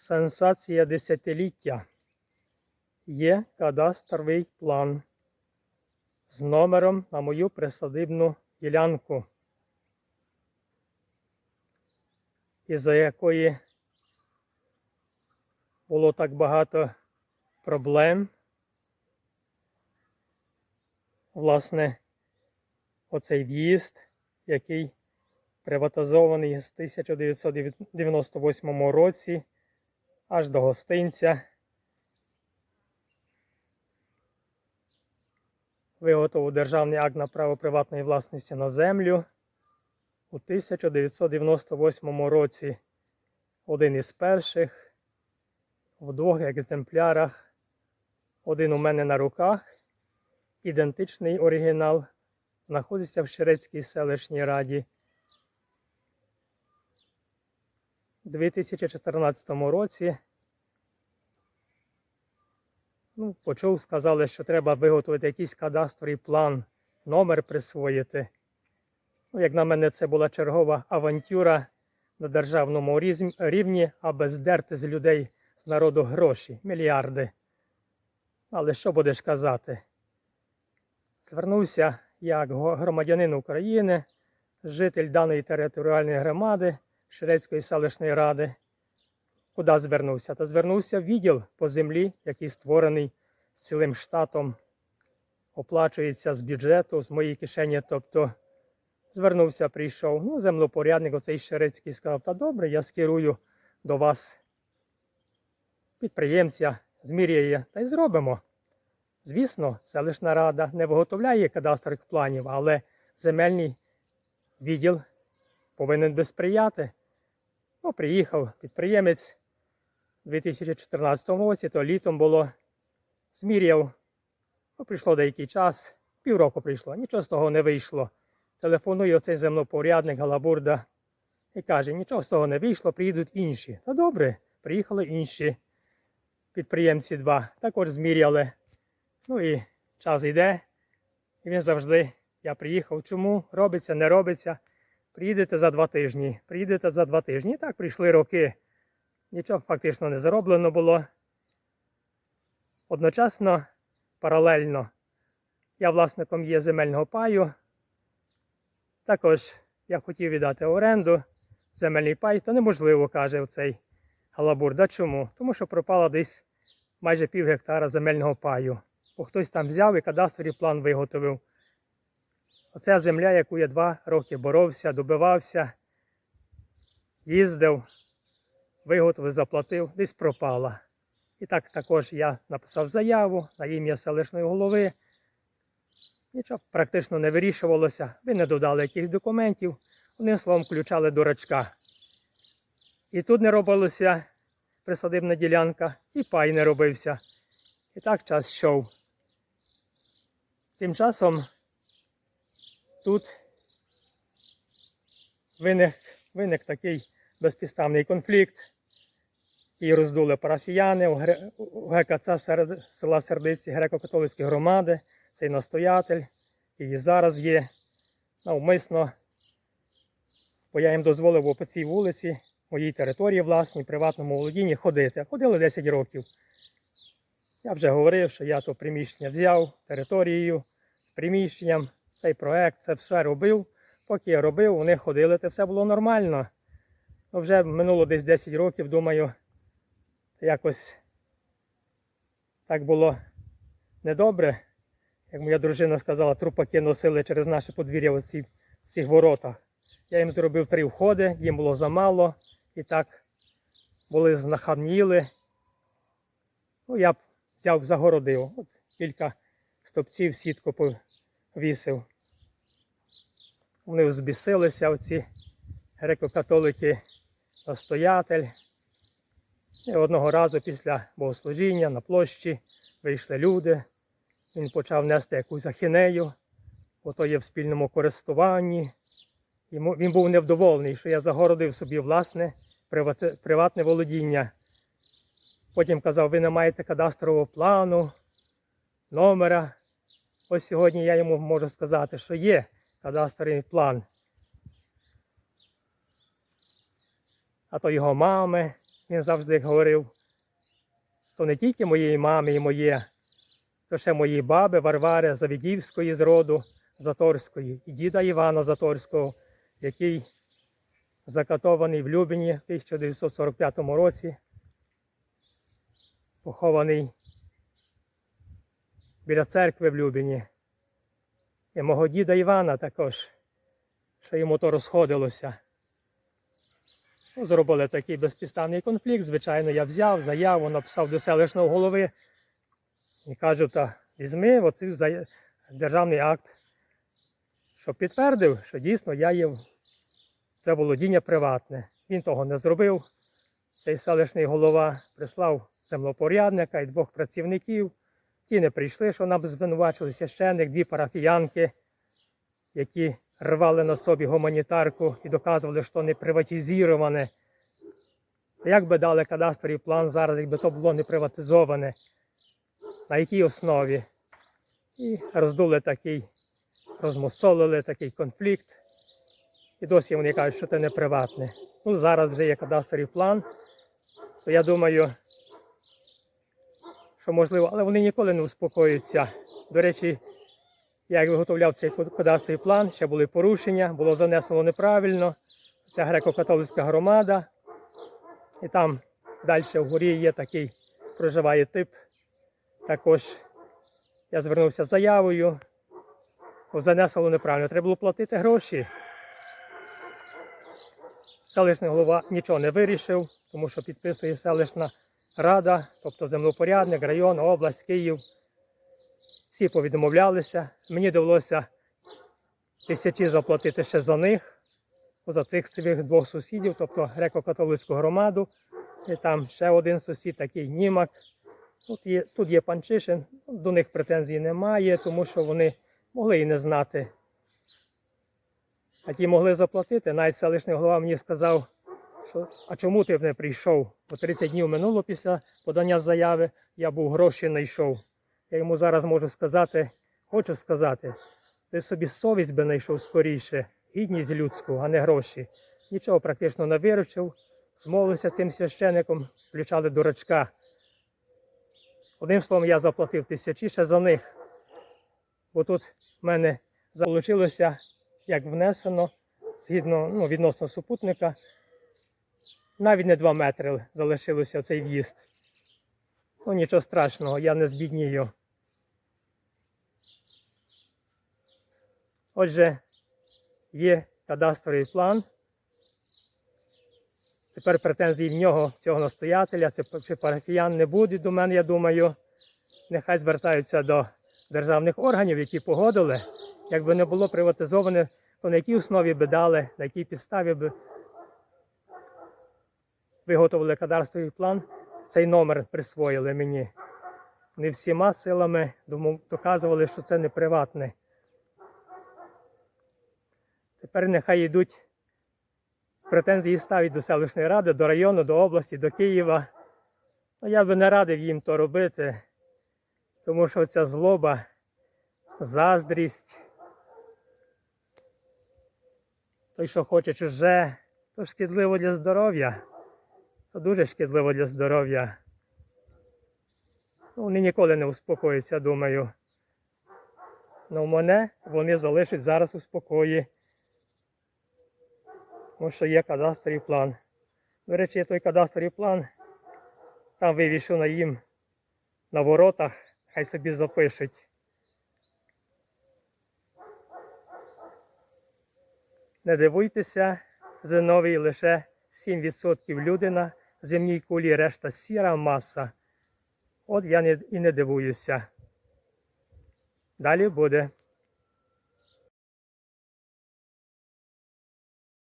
Сенсація десятиліття. Є кадастровий план з номером на мою присадибну ділянку, із-за якої було так багато проблем. Власне, оцей в'їзд, який приватизований з 1998 році аж до гостинця. Виготовив державний акт на право приватної власності на землю у 1998 році. Один із перших в двох екземплярах. Один у мене на руках. Ідентичний оригінал знаходиться в Щерецькій селищній раді. У 2014 році ну, почув, сказали, що треба виготовити якийсь кадастровий план, номер присвоїти. Ну, як на мене, це була чергова авантюра на державному рівні, аби здерти з людей з народу гроші, мільярди. Але що будеш казати? Звернувся як громадянин України, житель даної територіальної громади Шерецької селищної ради. Куди звернувся? Та звернувся в відділ по землі, який створений цілим штатом, оплачується з бюджету, з моєї кишені. Тобто звернувся, прийшов. Ну, землопорядник, оцей Шерецький сказав, та добре, я скерую до вас підприємця, зміряє, та й зробимо. Звісно, селищна рада не виготовляє кадастрових планів, але земельний відділ повинен би сприяти. Ну, приїхав підприємець у 2014 році, то літом було, зміряв. Ну, прийшло деякий час, півроку прийшло, нічого з того не вийшло. Телефонує оцей землопорядник Галабурда і каже, нічого з того не вийшло, приїдуть інші. Та добре, приїхали інші підприємці два, також зміряли. Ну і час йде, і він завжди, я приїхав, чому робиться, не робиться. Приїдете за два тижні, приїдете за два тижні. І так прийшли роки. Нічого фактично не зароблено було. Одночасно, паралельно, я власником є земельного паю. Також я хотів віддати оренду земельний пай, то неможливо, каже цей Галабурда. Чому? Тому що пропало десь майже пів гектара земельного паю. Бо хтось там взяв і кадастровий план виготовив. Оця земля, яку я два роки боровся, добивався, їздив, виготовив, заплатив, десь пропала. І так також я написав заяву на ім'я селищної голови. Нічого практично не вирішувалося. Ви не додали якихось документів, одним словом, включали дурачка. І тут не робилося присадибна ділянка, і пай не робився. І так час йшов. Тим часом тут виник, виник такий безпідставний конфлікт. І роздули парафіяни у ГКЦ серед села Сердиці греко-католицької громади, цей настоятель, який зараз є навмисно, бо я їм дозволив по цій вулиці, моїй території власній, приватному володінні ходити. Ходили 10 років. Я вже говорив, що я то приміщення взяв територією з приміщенням, цей проект, це все робив. Поки я робив, вони ходили, це все було нормально. Ну, вже минуло десь 10 років, думаю, якось так було недобре. Як моя дружина сказала, трупаки носили через наше подвір'я в цих воротах. Я їм зробив три входи, їм було замало. І так були знахамніли. Ну, я б взяв, загородив. От кілька стопців сітку повісив. Вони взбісилися, оці греко-католики, настоятель. І одного разу після богослужіння на площі вийшли люди. Він почав нести якусь ахінею, бо то є в спільному користуванні. Йому, він був невдоволений, що я загородив собі власне приватне володіння. Потім казав, ви не маєте кадастрового плану, номера. Ось сьогодні я йому можу сказати, що є кадастровий план. А то його мами, він завжди говорив, то не тільки моєї мами і моє, то ще моєї баби Варвари Завідівської з роду Заторської і діда Івана Заторського, який закатований в Любені в 1945 році, похований біля церкви в Любені. І мого діда Івана також, що йому то розходилося. Ну, Зробили такий безпідставний конфлікт. Звичайно, я взяв заяву, написав до селищного голови і кажу, та візьми оцей державний акт, щоб підтвердив, що дійсно я є це володіння приватне. Він того не зробив. Цей селищний голова прислав землопорядника і двох працівників. Ті не прийшли, що нам звинувачили священник, дві парафіянки, які рвали на собі гуманітарку і доказували, що не приватизоване. Та як би дали кадастровий план зараз, якби то було не приватизоване, на якій основі? І роздули такий, розмосолили такий конфлікт. І досі вони кажуть, що це не приватне. Ну, зараз вже є кадастровий план, то я думаю, що можливо, але вони ніколи не успокоюються. До речі, я як виготовляв цей кадастровий план, ще були порушення, було занесено неправильно. Це греко-католицька громада. І там далі вгорі є такий проживає тип. Також я звернувся з заявою, бо занесено неправильно. Треба було платити гроші. Селищний голова нічого не вирішив, тому що підписує селищна рада, тобто землепорядник, район, область, Київ. Всі повідмовлялися. Мені довелося тисячі заплатити ще за них, за цих цих двох сусідів, тобто греко-католицьку громаду. І там ще один сусід, такий німак. Тут є, тут є Панчишин, до них претензій немає, тому що вони могли і не знати. А ті могли заплатити. Навіть селищний голова мені сказав, що а чому ти б не прийшов? Бо 30 днів минуло після подання заяви, я був гроші не йшов. Я йому зараз можу сказати, хочу сказати, ти собі совість би знайшов скоріше, гідність людську, а не гроші. Нічого практично не виручив, змовився з цим священником, включали дурачка. Одним словом, я заплатив тисячі за них. Бо тут в мене вийшло, як внесено, згідно ну, відносно супутника, навіть не 2 метри залишилося цей в'їзд. Ну нічого страшного, я не збіднію. Отже, є кадастровий план. Тепер претензій в нього, цього настоятеля, це парафіян не буде до мене, я думаю. Нехай звертаються до державних органів, які погодили. Якби не було приватизоване, то на якій основі би дали, на якій підставі би виготовили кадастровий план, цей номер присвоїли мені. Не всіма силами доказували, що це не приватне. Тепер нехай йдуть претензії ставить до селищної ради, до району, до області, до Києва. Ну, я би не радив їм то робити, тому що ця злоба, заздрість, той, що хоче чуже, то шкідливо для здоров'я. То дуже шкідливо для здоров'я. Ну, Вони ніколи не успокоються, думаю. Ну, мене вони залишать зараз у спокої. Тому що є кадастровий план. До речі, той кадастровий план там вивішено їм на воротах, хай собі запишуть. Не дивуйтеся, Зиновій лише 7% люди на земній кулі, решта сіра маса. От я і не дивуюся. Далі буде.